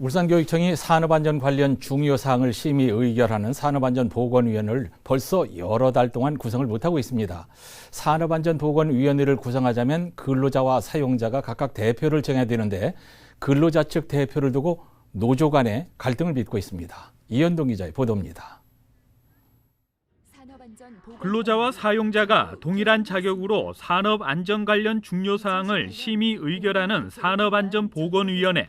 울산교육청이 산업안전 관련 중요 사항을 심의 의결하는 산업안전보건위원회를 벌써 여러 달 동안 구성을 못하고 있습니다. 산업안전보건위원회를 구성하자면 근로자와 사용자가 각각 대표를 정해야 되는데 근로자 측 대표를 두고 노조 간의 갈등을 빚고 있습니다. 이현동 기자의 보도입니다. 근로자와 사용자가 동일한 자격으로 산업 안전 관련 중요 사항을 심의 의결하는 산업안전보건위원회.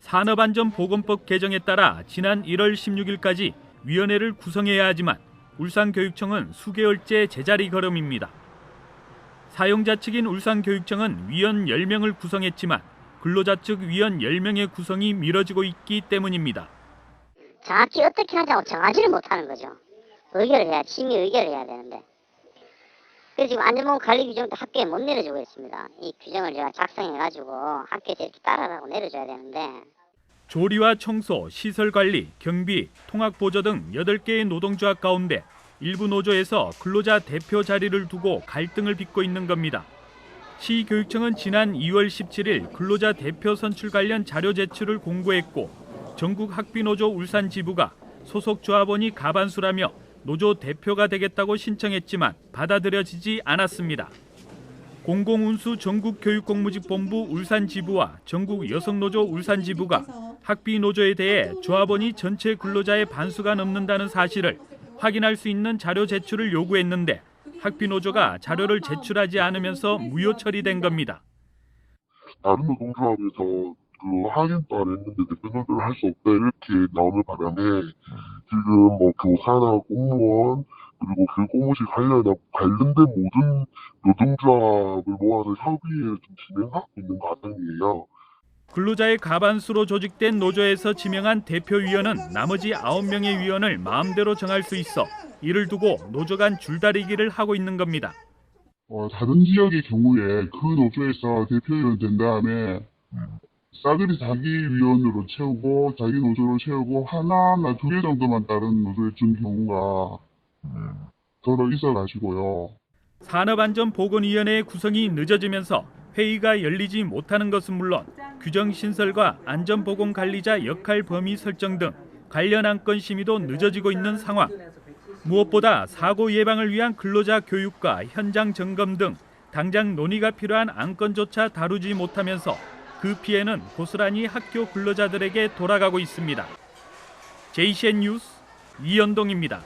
산업안전보건법 개정에 따라 지난 1월 16일까지 위원회를 구성해야 하지만 울산교육청은 수개월째 제자리 걸음입니다. 사용자 측인 울산교육청은 위원 10명을 구성했지만 근로자 측 위원 10명의 구성이 미뤄지고 있기 때문입니다. 정확히 어떻게 하자고 정하지를 못하는 거죠. 의결을 해야, 심의 의결을 해야 되는데. 그래서 지금 안전보건 관리 규정도 학교에 못 내려주고 있습니다. 이 규정을 제가 작성해가지고 학교에서 이렇게 따라라고 내려줘야 되는데, 조리와 청소, 시설 관리, 경비, 통학 보조 등 8개의 노동조합 가운데 일부 노조에서 근로자 대표 자리를 두고 갈등을 빚고 있는 겁니다. 시교육청은 지난 2월 17일 근로자 대표 선출 관련 자료 제출을 공고했고 전국 학비노조 울산 지부가 소속 조합원이 가반수라며 노조 대표가 되겠다고 신청했지만 받아들여지지 않았습니다. 공공운수 전국교육공무직본부 울산지부와 전국여성노조 울산지부가 학비노조에 대해 조합원이 전체 근로자의 반수가 넘는다는 사실을 확인할 수 있는 자료 제출을 요구했는데 학비노조가 자료를 제출하지 않으면서 무효 처리된 겁니다. 다른 노동조합에서 그 확인도 안 했는데 대표노조를 할수 없다 이렇게 나오는 바람에 지금 뭐 교사나 공무원 그리고 교육공무실 관련 관련된 모든 노동조합을 모아서 협의를 좀 진행하고 있는 과정이에요. 근로자의 가반수로 조직된 노조에서 지명한 대표위원은 나머지 9명의 위원을 마음대로 정할 수 있어 이를 두고 노조 간 줄다리기를 하고 있는 겁니다. 어, 다른 지역의 경우에 그 노조에서 대표위원 된 다음에 싸그리 자기 위원으로 채우고 자기 노조로 채우고 하나나 두 개 정도만 다른 노조에 준 경우가 더러 있어가지고요. 산업안전보건위원회의 구성이 늦어지면서 회의가 열리지 못하는 것은 물론 규정 신설과 안전보건 관리자 역할 범위 설정 등 관련 안건 심의도 늦어지고 있는 상황. 무엇보다 사고 예방을 위한 근로자 교육과 현장 점검 등 당장 논의가 필요한 안건조차 다루지 못하면서 그 피해는 고스란히 학교 근로자들에게 돌아가고 있습니다. JCN 뉴스 이현동입니다.